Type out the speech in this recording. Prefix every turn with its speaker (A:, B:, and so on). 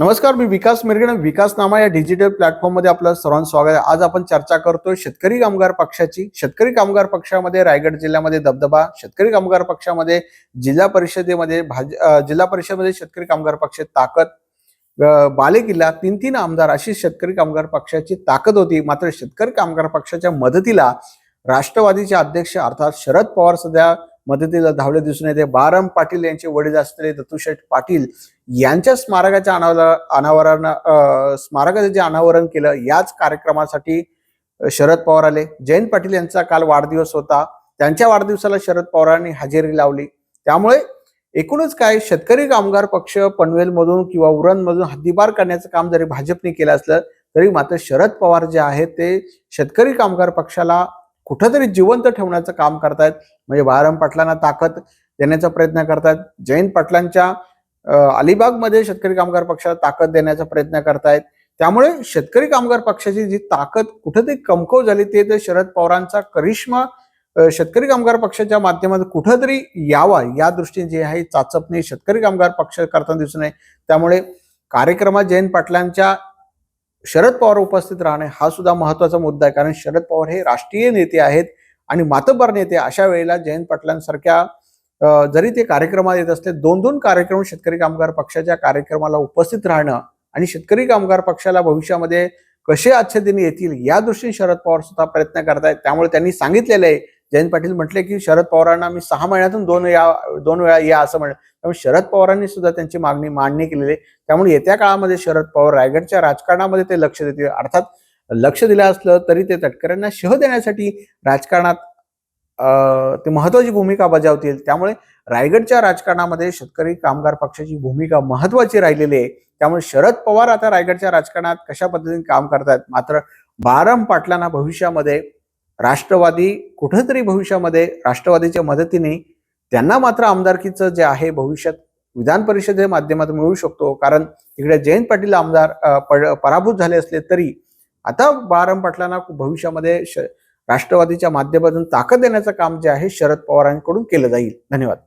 A: नमस्कार मी विकास मिरगण. विकास नामा या डिजिटल प्लॅटफॉर्ममध्ये आपलं सर्वांचं स्वागत आहे. आज आपण चर्चा करतोय शेतकरी कामगार पक्षाची. शेतकरी कामगार पक्षामध्ये रायगड जिल्ह्यामध्ये दबदबा शेतकरी कामगार पक्षामध्ये जिल्हा परिषदेमध्ये भाज जिल्हा परिषदेमध्ये शेतकरी कामगार पक्ष ताकद बालेकिल्ला तीन तीन आमदार अशी शेतकरी कामगार पक्षाची ताकद होती. मात्र शेतकरी कामगार पक्षाच्या मदतीला राष्ट्रवादीचे अध्यक्ष अर्थात शरद पवार सध्या मदतीला धावले दिसून येते. बाराम पाटील यांचे वडील असलेले दत्तूशेठ पाटील यांच्या स्मारकाच्या अनावरा अनावरण स्मारकाचं जे अनावरण केलं याच कार्यक्रमासाठी शरद पवार आले. जयंत पाटील यांचा काल वाढदिवस होता. त्यांच्या वाढदिवसाला शरद पवारांनी हजेरी लावली. त्यामुळे एकूणच काय शेतकरी कामगार पक्ष पनवेलमधून किंवा उरणमधून हद्दीबार करण्याचं काम जरी भाजपने केलं असलं तरी मात्र शरद पवार जे आहेत ते शेतकरी कामगार पक्षाला कुठंतरी जिवंत ठेवण्याचं काम करतायत. म्हणजे बाळाराम पाटलांना ताकद देण्याचा प्रयत्न करतायत. जयंत पाटलांच्या अलिबागमध्ये शेतकरी कामगार पक्षाला ताकद देण्याचा प्रयत्न करतायत. त्यामुळे शेतकरी कामगार पक्षाची जी ताकद कुठंतरी कमकव झाली ते तर शरद पवारांचा करिश्मा शेतकरी कामगार पक्षाच्या माध्यमातून कुठंतरी यावा या दृष्टीने जे आहे चाचपणी शेतकरी कामगार पक्ष करताना दिसून नये त्यामुळे कार्यक्रमात जयंत पाटलांच्या शरद पवार उपस्थित राहणे हा सुद्धा महत्त्वाचा मुद्दा आहे. कारण शरद पवार हे राष्ट्रीय नेते आहेत आणि मातबर नेते. अशा वेळेला जयंत पाटलांसारख्या जरी ते कार्यक्रमात येत असले दोन दोन कार्यक्रम शेतकरी कामगार पक्षाच्या कार्यक्रमाला उपस्थित राहणं आणि शेतकरी कामगार पक्षाला भविष्यामध्ये कसे आजच्या येतील या दृष्टीने शरद पवार सुद्धा प्रयत्न करतायत. त्यामुळे त्यांनी सांगितलेलं आहे जयंत पाटील म्हटले की शरद पवारांना मी सहा महिन्यातून दोन या दोन वेळा या असं म्हणलं त्यामुळे शरद पवारांनी सुद्धा त्यांची मागणी मान्य केलेली. आहे त्यामुळे येत्या काळामध्ये शरद पवार रायगडच्या राजकारणामध्ये ते लक्ष देतील. अर्थात लक्ष दिलं असलं तरी ते तटकऱ्यांना शह देण्यासाठी राजकारणात ते महत्वाची भूमिका बजावतील. त्यामुळे रायगडच्या राजकारणामध्ये शेतकरी कामगार पक्षाची भूमिका महत्वाची राहिलेली आहे. त्यामुळे शरद पवार आता रायगडच्या राजकारणात कशा पद्धतीने काम करतात मात्र बारम पाटलांना भविष्यामध्ये राष्ट्रवादी कुठंतरी भविष्यामध्ये राष्ट्रवादीच्या मदतीने त्यांना मात्र आमदारकीचं जे आहे भविष्यात विधान परिषदेच्या माध्यमातून मिळू शकतो. कारण तिकडे जयंत पाटील आमदार पराभूत झाले असले तरी आता बाराम पाटलांना भविष्यामध्ये श- राष्ट्रवादीच्या माध्यमातून ताकद देण्याचं काम जे आहे शरद पवारांकडून केलं जाईल. धन्यवाद.